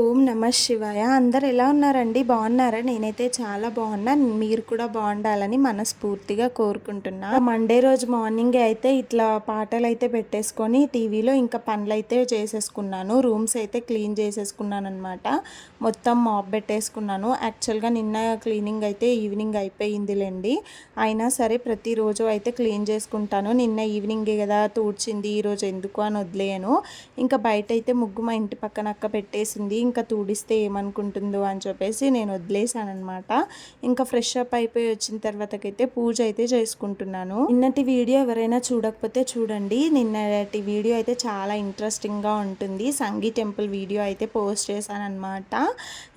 ఓం నమ శివాయ. అందరు ఎలా ఉన్నారండి? బాగున్నారా? నేనైతే చాలా బాగున్నా. మీరు కూడా బాగుండాలని మనస్ఫూర్తిగా కోరుకుంటున్నా. మండే రోజు మార్నింగ్ అయితే ఇట్లా పాటలు అయితే పెట్టేసుకొని టీవీలో ఇంకా పనులు అయితే చేసేసుకున్నాను. రూమ్స్ అయితే క్లీన్ చేసేసుకున్నాను అనమాట మొత్తం మాప్ పెట్టేసుకున్నాను. యాక్చువల్గా నిన్న క్లీనింగ్ అయితే ఈవినింగ్ అయిపోయిందిలేండి. అయినా సరే ప్రతిరోజు అయితే క్లీన్ చేసుకుంటాను. నిన్న ఈవినింగే కదా తూడ్చింది ఈరోజు ఎందుకు అని వదిలేను ఇంకా బయట అయితే ముగ్గు మా ఇంటి పక్కన అక్క పెట్టేసింది. ఇంకా తుడిస్తే ఏమనుకుంటుందో అని చెప్పేసి నేను వదిలేసాను అనమాట ఇంకా ఫ్రెష్ అప్ అయిపోయి వచ్చిన తర్వాతకైతే పూజ అయితే చేసుకుంటున్నాను. నిన్నటి వీడియో ఎవరైనా చూడకపోతే చూడండి. నిన్నటి వీడియో అయితే చాలా ఇంట్రెస్టింగ్గా ఉంటుంది. సంగీ టెంపుల్ వీడియో అయితే పోస్ట్ చేశాను అనమాట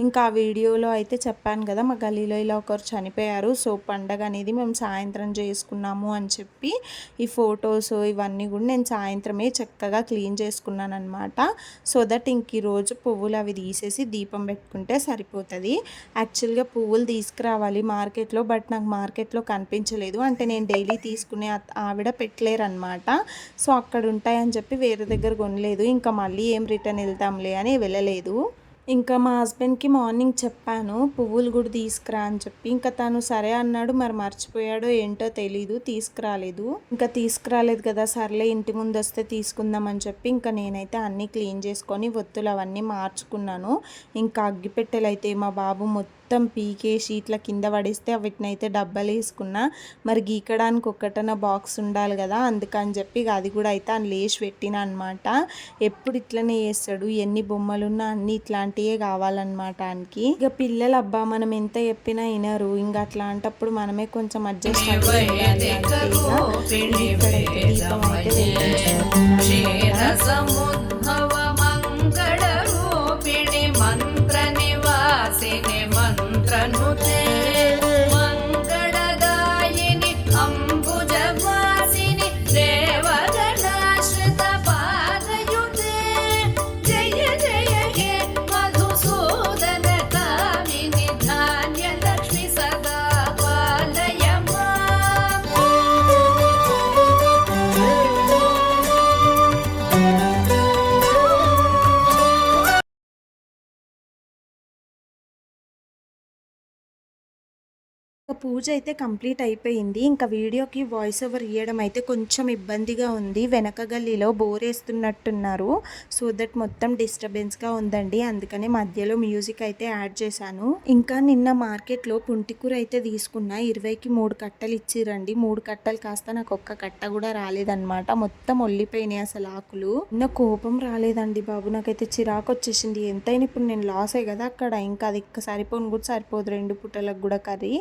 ఇంకా ఆ వీడియోలో అయితే చెప్పాను కదా మా గలీలో ఇలా ఒకరు చనిపోయారు. సో పండగ అనేది మేము సాయంత్రం చేసుకున్నాము అని చెప్పి ఈ ఫొటోస్ ఇవన్నీ కూడా నేను సాయంత్రమే చక్కగా క్లీన్ చేసుకున్నాను అనమాట సో దట్ ఇంక ఈరోజు పువ్వులు అవి తీసేసి దీపం పెట్టుకుంటే సరిపోతుంది. యాక్చువల్గా పువ్వులు తీసుకురావాలి మార్కెట్లో బట్ నాకు మార్కెట్లో కనిపించలేదు. అంటే నేను డైలీ తీసుకునే ఆవిడ పెట్టలేరనమాట సో అక్కడ ఉంటాయని చెప్పి వేరే దగ్గర కొనలేదు. ఇంకా మళ్ళీ ఏం రిటర్న్ వెళ్తాంలే అని వెళ్ళలేదు. ఇంకా మా హస్బెండ్కి మార్నింగ్ చెప్పాను పువ్వులు కూడా తీసుకురా అని చెప్పి. ఇంకా తను సరే అన్నాడు మరి మర్చిపోయాడో ఏంటో తెలీదు తీసుకురాలేదు. ఇంకా తీసుకురాలేదు కదా సర్లే ఇంటి ముందు వస్తే తీసుకుందాం అని చెప్పి ఇంకా నేనైతే అన్నీ క్లీన్ చేసుకొని ఒత్తులు అవన్నీ మార్చుకున్నాను. ఇంకా అగ్గిపెట్టెలు అయితే మా బాబు మొత్తం మొత్తం పీకేసి ఇట్లా కింద పడేస్తే వీటిని అయితే డబ్బాలు వేసుకున్నా. మరి గీకడానికి ఒక్కటన బాక్స్ ఉండాలి కదా అందుకని చెప్పి అది కూడా అయితే అని లేచి పెట్టిన అనమాట ఎప్పుడు ఇట్లనే చేస్తాడు ఎన్ని బొమ్మలు ఉన్నా అన్ని ఇట్లాంటివే కావాలన్నమాట ఆయనకి. ఇక పిల్లలు అబ్బా మనం ఎంత చెప్పినా వినరు. ఇంకా అట్లాంటప్పుడు మనమే కొంచెం అడ్జస్ట్ సముద్భవ మంత్ర నివాసిని ఇంకా పూజ అయితే కంప్లీట్ అయిపోయింది. ఇంకా వీడియోకి వాయిస్ ఓవర్ ఇవ్వడం అయితే కొంచెం ఇబ్బందిగా ఉంది. వెనక గల్లీలో బోర్ వేస్తున్నట్టున్నారు సో దట్ మొత్తం డిస్టర్బెన్స్గా ఉందండి. అందుకనే మధ్యలో మ్యూజిక్ అయితే యాడ్ చేశాను. ఇంకా నిన్న మార్కెట్లో పుంటికూర అయితే తీసుకున్నా. ఇరవైకి మూడు కట్టలు ఇచ్చిరండి. మూడు కట్టలు కాస్త నాకు ఒక్క కట్ట కూడా రాలేదన్నమాట. మొత్తం ఒల్లిపోయినాయి అసలు ఆకులు. నిన్న కోపం రాలేదండి బాబు. నాకైతే చిరాకు వచ్చేసింది. ఎంతైనా ఇప్పుడు నేను లాస్ అయ్యి కదా అక్కడ. ఇంకా అది ఇంకా సరిపోను కూడా సరిపోదు. రెండు పుట్టలకు కూడా కర్రీ.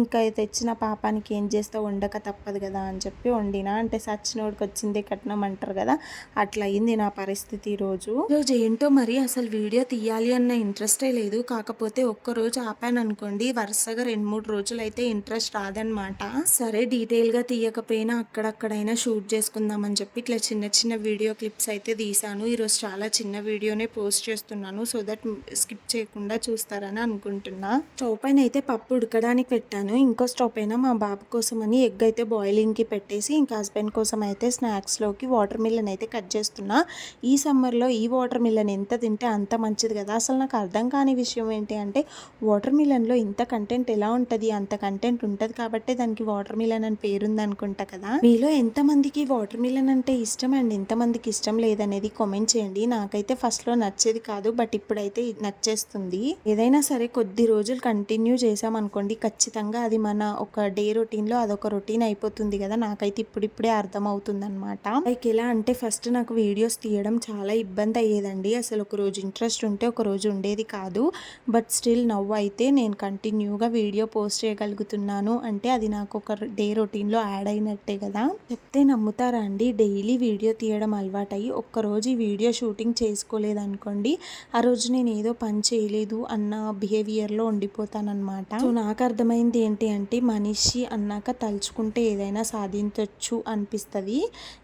ఇంకా తెచ్చిన పాపానికి ఏం చేస్తే వండక తప్పదు కదా అని చెప్పి వండిన. అంటే సచ్చినోడికి వచ్చిందే కట్నం అంటారు కదా అట్లా అయింది నా పరిస్థితి ఈరోజు ఈరోజు ఏంటో మరి అసలు వీడియో తీయాలి అన్న ఇంట్రెస్టే లేదు. కాకపోతే ఒక్క రోజు ఆపాను అనుకోండి వరుసగా రెండు మూడు రోజులు అయితే ఇంట్రెస్ట్ రాదనమాట సరే డీటెయిల్గా తీయకపోయినా అక్కడక్కడైనా షూట్ చేసుకుందామని చెప్పి ఇట్లా చిన్న చిన్న వీడియో క్లిప్స్ అయితే తీశాను. ఈరోజు చాలా చిన్న వీడియోనే పోస్ట్ చేస్తున్నాను సో దట్ స్కిప్ చేయకుండా చూస్తారని అనుకుంటున్నా. చౌపైన అయితే పప్పు ఉడకడానికి పెట్టాను. ఇంకో స్టవ్ పైన మా బాబు కోసం అని ఎగ్ అయితే బాయిలింగ్కి పెట్టేసి ఇంకా హస్బెండ్ కోసం అయితే స్నాక్స్లోకి వాటర్ మిల్లన్ అయితే కట్ చేస్తున్నా. ఈ సమ్మర్లో ఈ వాటర్ మిల్లన్ ఎంత తింటే అంత మంచిది కదా. అసలు నాకు అర్థం కాని విషయం ఏంటి అంటే వాటర్ మిలన్లో ఇంత కంటెంట్ ఎలా ఉంటుంది? అంత కంటెంట్ ఉంటుంది కాబట్టి దానికి వాటర్ మిలన్ అని పేరుంది అనుకుంటా కదా. మీలో ఎంతమందికి వాటర్ మిలన్ అంటే ఇష్టం అండ్ ఎంతమందికి ఇష్టం లేదనేది కామెంట్ చేయండి. నాకైతే ఫస్ట్లో నచ్చేది కాదు బట్ ఇప్పుడైతే నచ్చేస్తుంది. ఏదైనా సరే కొద్ది రోజులు కంటిన్యూ చేసామనుకోండి ఖచ్చితంగా అది మన ఒక డే రొటీన్లో అదొక రొటీన్ అయిపోతుంది కదా. నాకైతే ఇప్పుడిప్పుడే అర్థం అవుతుంది అనమాట లైక్ ఎలా అంటే ఫస్ట్ నాకు వీడియోస్ తీయడం చాలా ఇబ్బంది అయ్యేదండి. అసలు ఒక రోజు ఇంట్రెస్ట్ ఉంటే ఒక రోజు ఉండేది కాదు. బట్ స్టిల్ నవ్వు అయితే నేను కంటిన్యూగా వీడియో పోస్ట్ చేయగలుగుతున్నాను. అంటే అది నాకు ఒక డే రొటీన్లో యాడ్ అయినట్టే కదా. చెప్తే నమ్ముతారా అండి? డైలీ వీడియో తీయడం అలవాటయ్యి ఒక్కరోజు ఈ వీడియో షూటింగ్ చేసుకోలేదనుకోండి ఆ రోజు నేను ఏదో పని చేయలేదు అన్న బిహేవియర్లో ఉండిపోతానన్నమాట. సో నాకు అర్థమైంది ఏంటి అంటే మనిషి అన్నాక తలుచుకుంటే ఏదైనా సాధించవచ్చు అనిపిస్తుంది.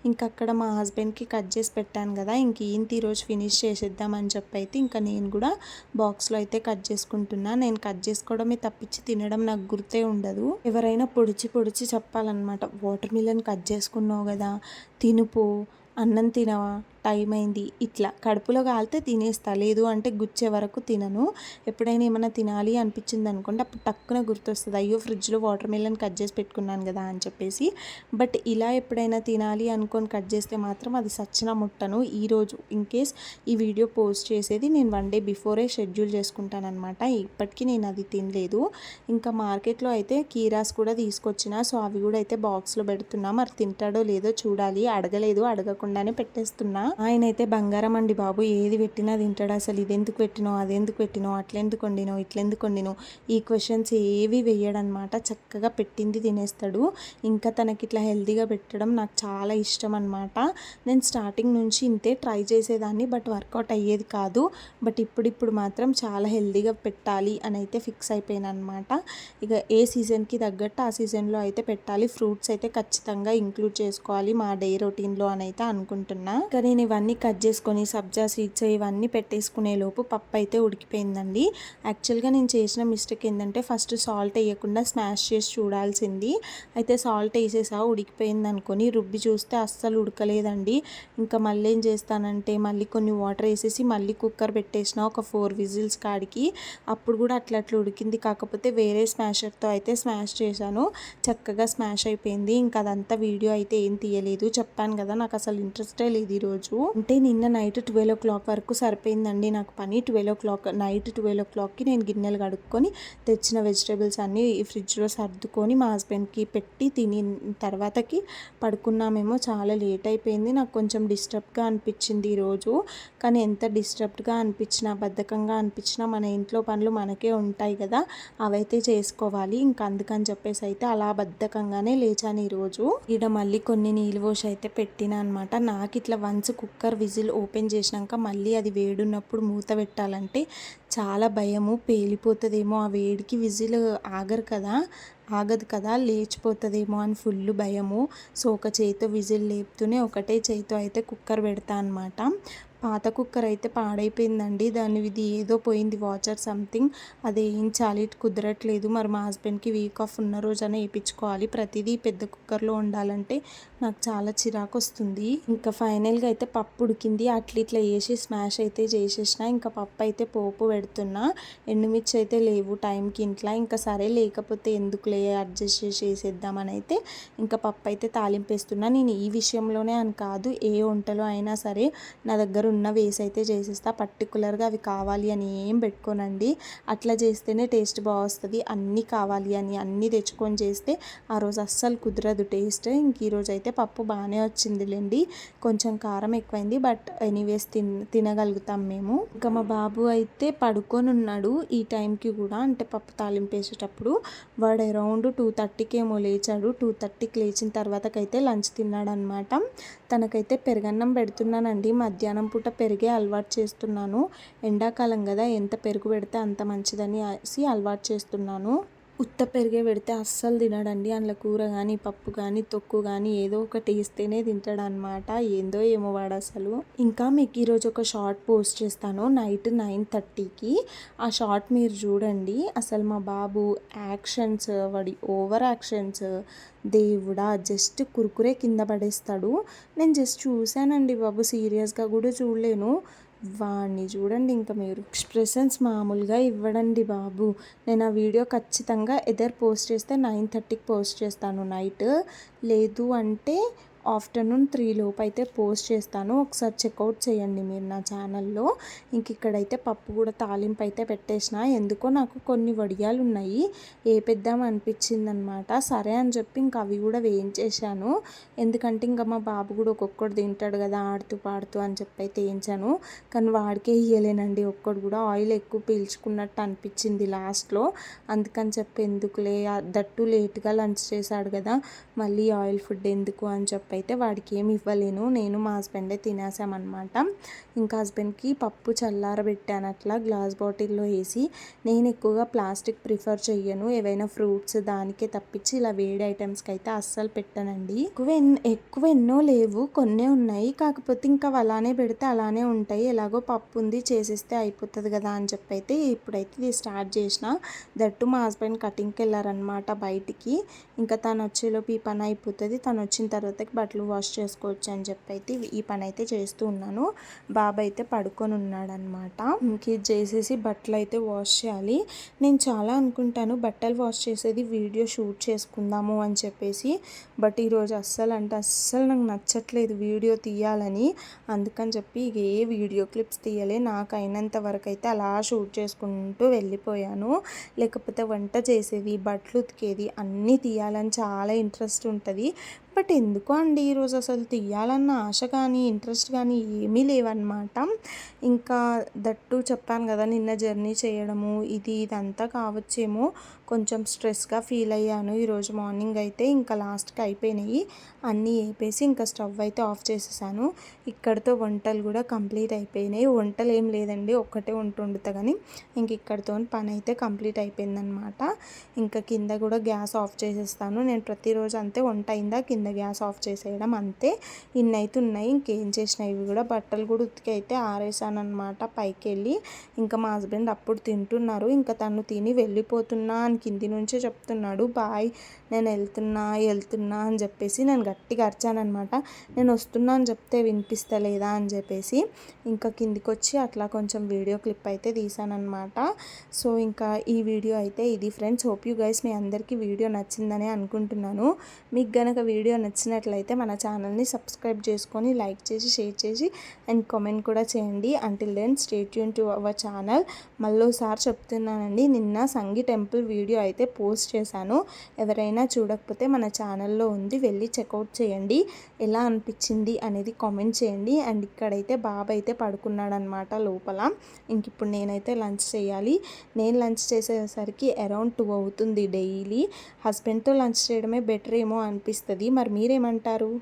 ఇంకా అక్కడ మా హస్బెండ్కి కట్ చేసి పెట్టాను కదా ఇంక ఈయంత ఈరోజు ఫినిష్ చేసేద్దామని చెప్పి అయితే ఇంకా నేను కూడా బాక్స్లో అయితే కట్ చేసుకుంటున్నా. నేను కట్ చేసుకోవడమే తప్పించి తినడం నాకు గుర్తే ఉండదు. ఎవరైనా పొడిచి పొడిచి చెప్పాలన్నమాట వాటర్ మిలన్ కట్ చేసుకున్నావు కదా తినుపో అన్నం తినవా? టైం అయింది ఇట్లా కడుపులో కాలితే తినేస్తా. లేదు అంటే గుచ్చే వరకు తినను. ఎప్పుడైనా ఏమైనా తినాలి అనిపించింది అనుకోండి అప్పుడు టక్కున గుర్తొస్తుంది. అయ్యో ఫ్రిడ్జ్లో వాటర్ మిలన్ కట్ చేసి పెట్టుకున్నాను కదా అని చెప్పేసి. బట్ ఇలా ఎప్పుడైనా తినాలి అనుకొని కట్ చేస్తే మాత్రం అది సచ్చిన ముట్టను. ఈరోజు ఇన్ కేస్ ఈ వీడియో పోస్ట్ చేసేది నేను వన్ డే బిఫోరే షెడ్యూల్ చేసుకుంటానమాట ఇప్పటికీ నేను అది తినలేదు. ఇంకా మార్కెట్లో అయితే కీరాస్ కూడా తీసుకొచ్చిన సో అవి కూడా అయితే బాక్స్లో పెడుతున్నా. మరి తింటాడో లేదో చూడాలి. అడగలేదు. అడగకుండానే పెట్టేస్తున్నా. ఆయన అయితే బంగారం అండి బాబు ఏది పెట్టినా తింటాడు అసలు. ఇది ఎందుకు పెట్టినో అదెందుకు పెట్టినో అట్లెందుకు వండినో ఇట్లెందుకు వండినో ఈ క్వశ్చన్స్ ఏవి వేయడనమాట చక్కగా పెట్టింది తినేస్తాడు. ఇంకా తనకి ఇట్లా హెల్తీగా పెట్టడం నాకు చాలా ఇష్టం అనమాట నేను స్టార్టింగ్ నుంచి ఇంతే ట్రై చేసేదాన్ని బట్ వర్కౌట్ అయ్యేది కాదు. బట్ ఇప్పుడిప్పుడు మాత్రం చాలా హెల్తీగా పెట్టాలి అని అయితే ఫిక్స్ అయిపోయాను అనమాట ఇక ఏ సీజన్కి తగ్గట్టు ఆ సీజన్లో అయితే పెట్టాలి. ఫ్రూట్స్ అయితే ఖచ్చితంగా ఇంక్లూడ్ చేసుకోవాలి మా డే రొటీన్లో అని అయితే అనుకుంటున్నా. ఇక నేను ఇవన్నీ కట్ చేసుకొని సబ్జా సీడ్స్ ఇవన్నీ పెట్టేసుకునే లోపు పప్పు అయితే ఉడికిపోయిందండి. యాక్చువల్గా నేను చేసిన మిస్టేక్ ఏంటంటే ఫస్ట్ సాల్ట్ వేయకుండా స్మాష్ చేసి చూడాల్సింది. అయితే సాల్ట్ వేసేసా ఉడికిపోయింది అనుకొని రుబ్బి చూస్తే అస్సలు ఉడకలేదండి. ఇంకా మళ్ళీ ఏం చేస్తానంటే మళ్ళీ కొన్ని వాటర్ వేసేసి మళ్ళీ కుక్కర్ పెట్టేసిన ఒక ఫోర్ విజిల్స్ కాడికి. అప్పుడు కూడా అట్లా అట్లా ఉడికింది. కాకపోతే వేరే స్మాషర్తో అయితే స్మాష్ చేశాను. చక్కగా స్మాష్ అయిపోయింది. ఇంకా అదంతా వీడియో అయితే ఏం తీయలేదు. చెప్పాను కదా నాకు అసలు ఇంట్రెస్టే లేదు ఈరోజు అంటే నిన్న నైట్ ట్వెల్వ్ ఓ క్లాక్ వరకు సరిపోయిందండి నాకు పని. Twelve o'clock night twelve ఓ క్లాక్కి నేను గిన్నెలు కడుక్కొని తెచ్చిన వెజిటేబుల్స్ అన్నీ ఈ ఫ్రిడ్జ్లో సర్దుకొని మా హస్బెండ్కి పెట్టి తిని తర్వాతకి పడుకున్నామేమో. చాలా లేట్ అయిపోయింది. నాకు కొంచెం డిస్టర్బ్గా అనిపించింది ఈరోజు కానీ ఎంత డిస్టర్బ్డ్గా అనిపించినా బద్ధకంగా అనిపించినా మన ఇంట్లో పనులు మనకే ఉంటాయి కదా. అవైతే చేసుకోవాలి. ఇంకా అందుకని చెప్పేసి అయితే అలా బద్ధకంగానే లేచాను ఈరోజు ఈడ మళ్ళీ కొన్ని నీళ్ళు పోసి అయితే పెట్టిన అనమాట నాకు ఇట్లా వన్స్ కుక్కర్ విజిల్ ఓపెన్ చేసినాక మళ్ళీ అది వేడున్నప్పుడు మూత పెట్టాలంటే చాలా భయము పేలిపోతుందేమో. ఆ వేడికి విజిల్ ఆగరు కదా ఆగదు కదా లేచిపోతుందేమో అని ఫుల్ భయము. సో ఒక చేతితో విజిల్ లేపుతూనే ఒకటే చేతితో అయితే కుక్కర్ పెడతా అనమాట పాత కుక్కర్ అయితే పాడైపోయిందండి. దాని ఇది ఏదో పోయింది వాచర్ సంథింగ్. అది వేయించాలి కుదరట్లేదు. మరి మా హస్బెండ్కి వీక్ ఆఫ్ ఉన్న రోజైనా వేయించుకోవాలి ప్రతిదీ పెద్ద కుక్కర్లో ఉండాలంటే నాకు చాలా చిరాకు వస్తుంది ఇంకా ఫైనల్గా అయితే పప్పు ఉడికింది. అట్లా ఇట్లా వేసి స్మాష్ అయితే చేసేసిన ఇంకా పప్పు అయితే పోపు పెడుతున్నా. ఎండుమిర్చి అయితే లేవు టైంకి ఇంట్లో. ఇంకా సరే లేకపోతే ఎందుకులే అడ్జస్ట్ చేసి అయితే ఇంకా పప్పు అయితే తాలింపేస్తున్నా నేను ఈ విషయంలోనే అని కాదు. ఏ వంటలో అయినా సరే నా దగ్గర ఉన్న వేస్ అయితే చేసేస్తా. పర్టికులర్గా అవి కావాలి అని ఏం పెట్టుకోనండి. అట్లా చేస్తేనే టేస్ట్ బాగొస్తుంది. అన్నీ కావాలి అని అన్నీ తెచ్చుకొని చేస్తే ఆ రోజు అస్సలు కుదరదు టేస్ట్. ఇంక ఈరోజు అయితే పప్పు బాగానే వచ్చిందిలేండి. కొంచెం కారం ఎక్కువైంది. బట్ ఎనీవేస్ తిన్ తినగలుగుతాం మేము. ఇంకా మా బాబు అయితే పడుకొని ఉన్నాడు ఈ టైంకి కూడా. అంటే పప్పు తాలింపు వేసేటప్పుడు వాడు అరౌండ్ టూ థర్టీకి ఏమో లేచాడు. టూ థర్టీకి లేచిన తర్వాతకైతే లంచ్ తిన్నాడు అనమాట తనకైతే పెరుగన్నం పెడుతున్నానండి. మధ్యాహ్నం పూట పెరిగే అలవాటు చేస్తున్నాను. ఎండాకాలం కదా ఎంత పెరుగు పెడితే అంత మంచిదని అలవాటు చేస్తున్నాను. ఉత్త పెరిగే పెడితే అస్సలు తినడండి. అందులో కూర కానీ పప్పు కానీ తొక్కు కానీ ఏదో ఒకటి వేస్తేనే తింటాడు అనమాట ఏందో ఏమో వాడు అసలు. ఇంకా మీకు ఈరోజు ఒక షార్ట్ పోస్ట్ చేస్తాను. నైట్ నైన్ థర్టీకి. ఆ షార్ట్ మీరు చూడండి. అసలు మా బాబు యాక్షన్స్ వాడి ఓవర్ యాక్షన్స్ దేవుడా జస్ట్ కురుకురే కింద పడేస్తాడు. నేను జస్ట్ చూశానండి బాబు. సీరియస్గా కూడా చూడలేను. వాడిని చూడండి. ఇంకా మీరు ఎక్స్ప్రెషన్స్ మామూలుగా ఇవ్వడండి బాబు. నేను ఆ వీడియో ఖచ్చితంగా ఎదర్ పోస్ట్ చేస్తే నైన్ థర్టీకి పోస్ట్ చేస్తాను నైట్. లేదు అంటే ఆఫ్టర్నూన్ త్రీ లోపు అయితే పోస్ట్ చేస్తాను. ఒకసారి చెక్అవుట్ చేయండి మీరు నా ఛానల్లో. ఇంక ఇక్కడైతే పప్పు కూడా తాలింపు అయితే పెట్టేసిన. ఎందుకో నాకు కొన్ని వడియాలు ఉన్నాయి వేపిద్దాం అనిపించింది అనమాట సరే అని చెప్పి ఇంకా అవి కూడా వేయించేసాను ఎందుకంటే ఇంకా మా బాబు కూడా ఒక్కొక్కటి తింటాడు కదా ఆడుతూ పాడుతూ అని చెప్పి అయితే వేయించాను. కానీ వాడికే ఇయ్యలేనండి. ఒక్కడు కూడా ఆయిల్ ఎక్కువ పీల్చుకున్నట్టు అనిపించింది లాస్ట్లో. అందుకని చెప్పి ఎందుకులే దట్టు లేట్గా లంచ్ చేశాడు కదా మళ్ళీ ఆయిల్ ఫుడ్ ఎందుకు అని చెప్పి అయితే వాడికి ఏమి ఇవ్వలేను. నేను మా హస్బెండే తినేసామన్నమాట. ఇంకా హస్బెండ్కి పప్పు చల్లారబెట్టాను అట్లా గ్లాస్ బాటిల్లో వేసి. నేను ఎక్కువగా ప్లాస్టిక్ ప్రిఫర్ చెయ్యను. ఏవైనా ఫ్రూట్స్ దానికే తప్పించి ఇలా వేడి ఐటమ్స్కి అయితే అస్సలు పెట్టానండి. ఎక్కువ ఎక్కువ ఎన్నో లేవు. కొన్నే ఉన్నాయి. కాకపోతే ఇంకా అలానే పెడితే అలానే ఉంటాయి. ఎలాగో పప్పు ఉంది చేసేస్తే అయిపోతుంది కదా అని చెప్పి అయితే ఇప్పుడైతే ఇది స్టార్ట్ చేసిన. దట్టు మా హస్బెండ్ కటింగ్కి వెళ్ళారనమాట బయటికి. ఇంకా తను వచ్చేలోపు ఈ పని అయిపోతుంది. తను వచ్చిన తర్వాత బట్టలు వాష్ చేసుకోవచ్చు అని చెప్పి అయితే ఈ పని అయితే చేస్తూ ఉన్నాను. బాబా అయితే పడుకొని ఉన్నాడనమాట ఇంకే చేసేసి బట్టలు అయితే వాష్ చేయాలి. నేను చాలా అనుకుంటాను బట్టలు వాష్ చేసేది వీడియో షూట్ చేసుకుందాము అని చెప్పేసి. బట్ ఈరోజు అస్సలు అంటే అస్సలు నాకు నచ్చట్లేదు వీడియో తీయాలని. అందుకని చెప్పి ఇక ఏ వీడియో క్లిప్స్ తీయలే. నాకు అయినంత వరకు అయితే అలా షూట్ చేసుకుంటూ వెళ్ళిపోయాను. లేకపోతే వంట చేసేది బట్టలు ఉతికేది అన్నీ తీయాలని చాలా ఇంట్రెస్ట్ ఉంటుంది. బట్ ఎందుకో అండి ఈరోజు అసలు తీయాలన్న ఆశ కానీ ఇంట్రెస్ట్ కానీ ఏమీ లేవన్నమాట. ఇంకా దట్టు చెప్పాను కదా నిన్న జర్నీ చేయడము ఇది ఇదంతా కావచ్చేమో కొంచెం స్ట్రెస్గా ఫీల్ అయ్యాను. ఈరోజు మార్నింగ్ అయితే ఇంకా లాస్ట్కి అయిపోయినాయి. అన్నీ వేపేసి ఇంకా స్టవ్ అయితే ఆఫ్ చేసేసాను. ఇక్కడితో వంటలు కూడా కంప్లీట్ అయిపోయినాయి. వంటలు ఏం లేదండి ఒక్కటే వంట కానీ ఇంక ఇక్కడితో పని అయితే కంప్లీట్ అయిపోయిందనమాట ఇంకా కింద కూడా గ్యాస్ ఆఫ్ చేసేస్తాను. నేను ప్రతిరోజు అంతే వంట అయిందా కింద కింద గ్యాస్ ఆఫ్ చేసేయడం అంతే. ఇన్ని అయితే ఉన్నాయి. ఇంకేం చేసిన ఇవి కూడా బట్టలు కూడా ఉతికి అయితే ఆరేసాను పైకి వెళ్ళి ఇంకా మా హస్బెండ్ అప్పుడు తింటున్నారు. ఇంకా తను తిని వెళ్ళిపోతున్నా అని కింది నుంచే చెప్తున్నాడు. బాయ్ నేను వెళ్తున్నా వెళ్తున్నా అని చెప్పేసి నేను గట్టిగా అరిచానమాట నేను వస్తున్నా అని చెప్తే వినిపిస్తలేదా అని చెప్పేసి ఇంకా కిందికి వచ్చి అట్లా కొంచెం వీడియో క్లిప్ అయితే తీసానమాట సో ఇంకా ఈ వీడియో అయితే ఇది ఫ్రెండ్స్. హోప్ యూ గైస్ మీ అందరికీ వీడియో నచ్చిందని అనుకుంటున్నాను. మీకు గనక వీడియో నచ్చినట్లయితే మన ఛానల్ని సబ్స్క్రైబ్ చేసుకొని లైక్ చేసి షేర్ చేసి అండ్ కామెంట్ కూడా చేయండి. అంటిల్ దెన్ స్టేట్ యూన్ టు అవర్ ఛానల్ మళ్ళీసారి చెప్తున్నానండి నిన్న సంగీ టెంపుల్ వీడియో అయితే పోస్ట్ చేశాను. ఎవరైనా ఎవరైనా చూడకపోతే మన ఛానల్లో ఉంది వెళ్ళి చెక్అవుట్ చేయండి. ఎలా అనిపించింది అనేది కామెంట్ చేయండి. అండ్ ఇక్కడైతే బాబు అయితే పడుకున్నాడనమాట లోపల. ఇంక ఇప్పుడు నేనైతే లంచ్ చేయాలి. నేను లంచ్ చేసేసరికి అరౌండ్ టూ అవుతుంది డైలీ. హస్బెండ్తో లంచ్ చేయడమే బెటర్ ఏమో అనిపిస్తుంది. మరి మీరేమంటారు?